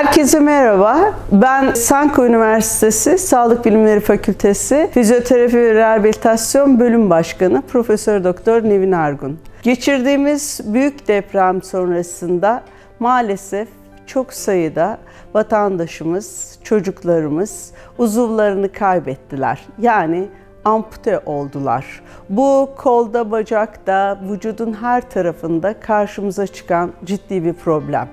Herkese merhaba. Ben Sanko Üniversitesi Sağlık Bilimleri Fakültesi Fizyoterapi ve Rehabilitasyon Bölüm Başkanı Profesör Doktor Nevin Argun. Geçirdiğimiz büyük deprem sonrasında maalesef çok sayıda vatandaşımız, çocuklarımız uzuvlarını kaybettiler. Yani ampute oldular. Bu kolda, bacakta, vücudun her tarafında karşımıza çıkan ciddi bir problem.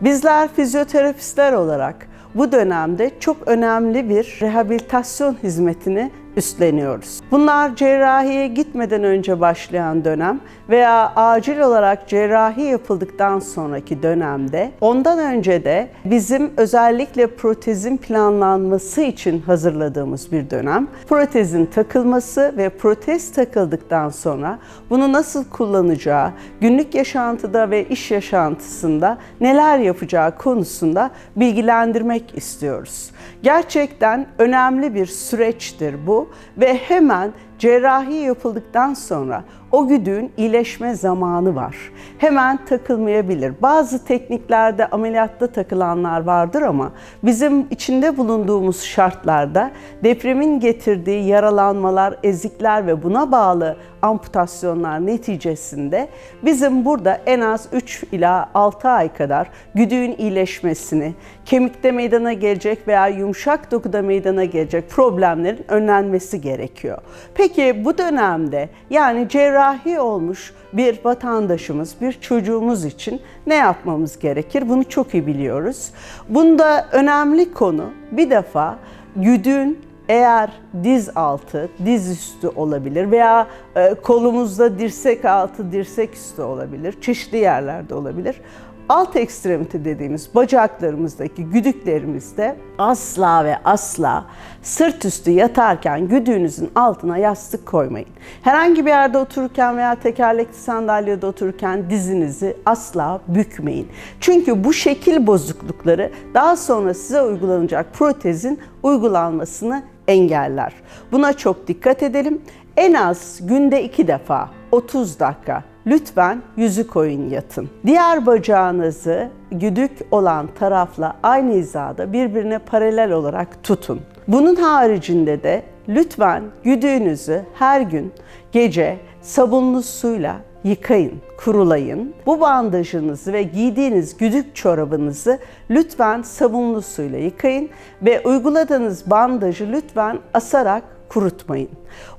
Bizler fizyoterapistler olarak bu dönemde çok önemli bir rehabilitasyon hizmetini üstleniyoruz. Bunlar cerrahiye gitmeden önce başlayan dönem veya acil olarak cerrahi yapıldıktan sonraki dönemde ondan önce de bizim özellikle protezin planlanması için hazırladığımız bir dönem. Protezin takılması ve protez takıldıktan sonra bunu nasıl kullanacağı, günlük yaşantıda ve iş yaşantısında neler yapacağı konusunda bilgilendirmek istiyoruz. Gerçekten önemli bir süreçtir bu ve hemen cerrahi yapıldıktan sonra o güdüğün iyileşme zamanı var. Hemen takılmayabilir. Bazı tekniklerde ameliyatta takılanlar vardır ama bizim içinde bulunduğumuz şartlarda depremin getirdiği yaralanmalar, ezikler ve buna bağlı amputasyonlar neticesinde bizim burada en az 3 ila 6 ay kadar güdüğün iyileşmesini, kemikte meydana gelecek veya yumuşak dokuda meydana gelecek problemlerin önlenmesi gerekiyor. Peki bu dönemde yani cerrahi olmuş bir vatandaşımız, bir çocuğumuz için ne yapmamız gerekir? Bunu çok iyi biliyoruz. Bunda önemli konu bir defa güdüğün eğer diz altı, diz üstü olabilir veya e, kolumuzda dirsek altı, dirsek üstü olabilir. Çeşitli yerlerde olabilir. Alt ekstremite dediğimiz bacaklarımızdaki güdüklerimizde asla ve asla sırt üstü yatarken güdüğünüzün altına yastık koymayın. Herhangi bir yerde otururken veya tekerlekli sandalyede otururken dizinizi asla bükmeyin. Çünkü bu şekil bozuklukları daha sonra size uygulanacak protezin uygulanmasını engeller. Buna çok dikkat edelim. En az günde iki defa 30 dakika lütfen yüzü koyun yatın. Diğer bacağınızı güdük olan tarafla aynı hizada birbirine paralel olarak tutun. Bunun haricinde de lütfen güdüğünüzü her gün gece sabunlu suyla yıkayın, kurulayın. Bu bandajınızı ve giydiğiniz güdük çorabınızı lütfen sabunlu suyla yıkayın ve uyguladığınız bandajı lütfen asarak kurutmayın.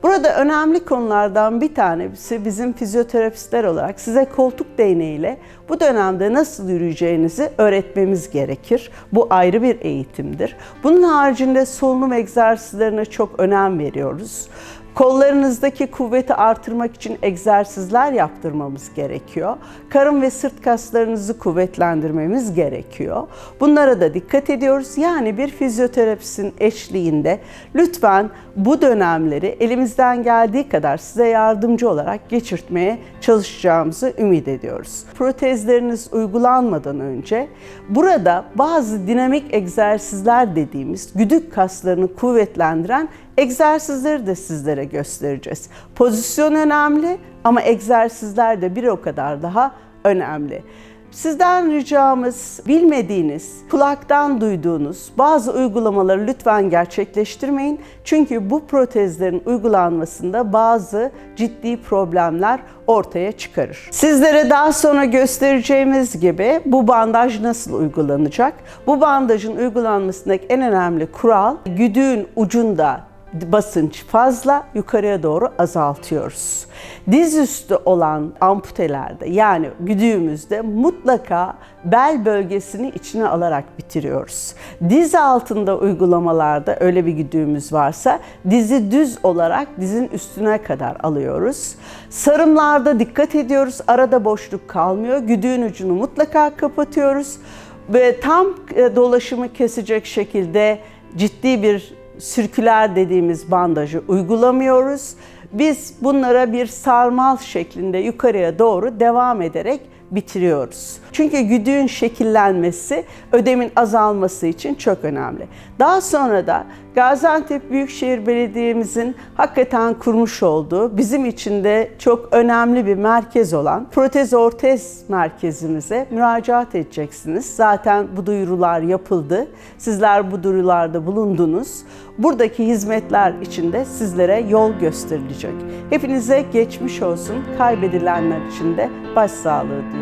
Burada önemli konulardan bir tanesi bizim fizyoterapistler olarak size koltuk değneğiyle bu dönemde nasıl yürüyeceğinizi öğretmemiz gerekir. Bu ayrı bir eğitimdir. Bunun haricinde solunum egzersizlerine çok önem veriyoruz. Kollarınızdaki kuvveti artırmak için egzersizler yaptırmamız gerekiyor. Karın ve sırt kaslarınızı kuvvetlendirmemiz gerekiyor. Bunlara da dikkat ediyoruz. Yani bir fizyoterapistin eşliğinde lütfen bu dönemleri elimizden geldiği kadar size yardımcı olarak geçirtmeye çalışacağımızı ümit ediyoruz. Protezleriniz uygulanmadan önce burada bazı dinamik egzersizler dediğimiz güdük kaslarını kuvvetlendiren egzersizleri de sizlere göstereceğiz. Pozisyon önemli ama egzersizler de bir o kadar daha önemli. Sizden ricamız bilmediğiniz, kulaktan duyduğunuz bazı uygulamaları lütfen gerçekleştirmeyin. Çünkü bu protezlerin uygulanmasında bazı ciddi problemler ortaya çıkarır. Sizlere daha sonra göstereceğimiz gibi bu bandaj nasıl uygulanacak? Bu bandajın uygulanmasındaki en önemli kural güdüğün ucunda basınç fazla yukarıya doğru azaltıyoruz. Diz üstü olan amputelerde yani güdüğümüzde mutlaka bel bölgesini içine alarak bitiriyoruz. Diz altında uygulamalarda öyle bir güdüğümüz varsa dizi düz olarak dizin üstüne kadar alıyoruz. Sarımlarda dikkat ediyoruz. Arada boşluk kalmıyor. Güdüğün ucunu mutlaka kapatıyoruz ve tam e, dolaşımı kesecek şekilde ciddi bir sirküler dediğimiz bandajı uygulamıyoruz. Biz bunlara bir sarmal şeklinde yukarıya doğru devam ederek bitiriyoruz. Çünkü güdüğün şekillenmesi ödemin azalması için çok önemli. Daha sonra da Gaziantep Büyükşehir Belediye'mizin hakikaten kurmuş olduğu bizim için de çok önemli bir merkez olan protez ortez merkezimize müracaat edeceksiniz. Zaten bu duyurular yapıldı. Sizler bu duyurularda bulundunuz. Buradaki hizmetler için de sizlere yol gösterilecek. Hepinize geçmiş olsun. Kaybedilenler için de başsağlığı diliyorum.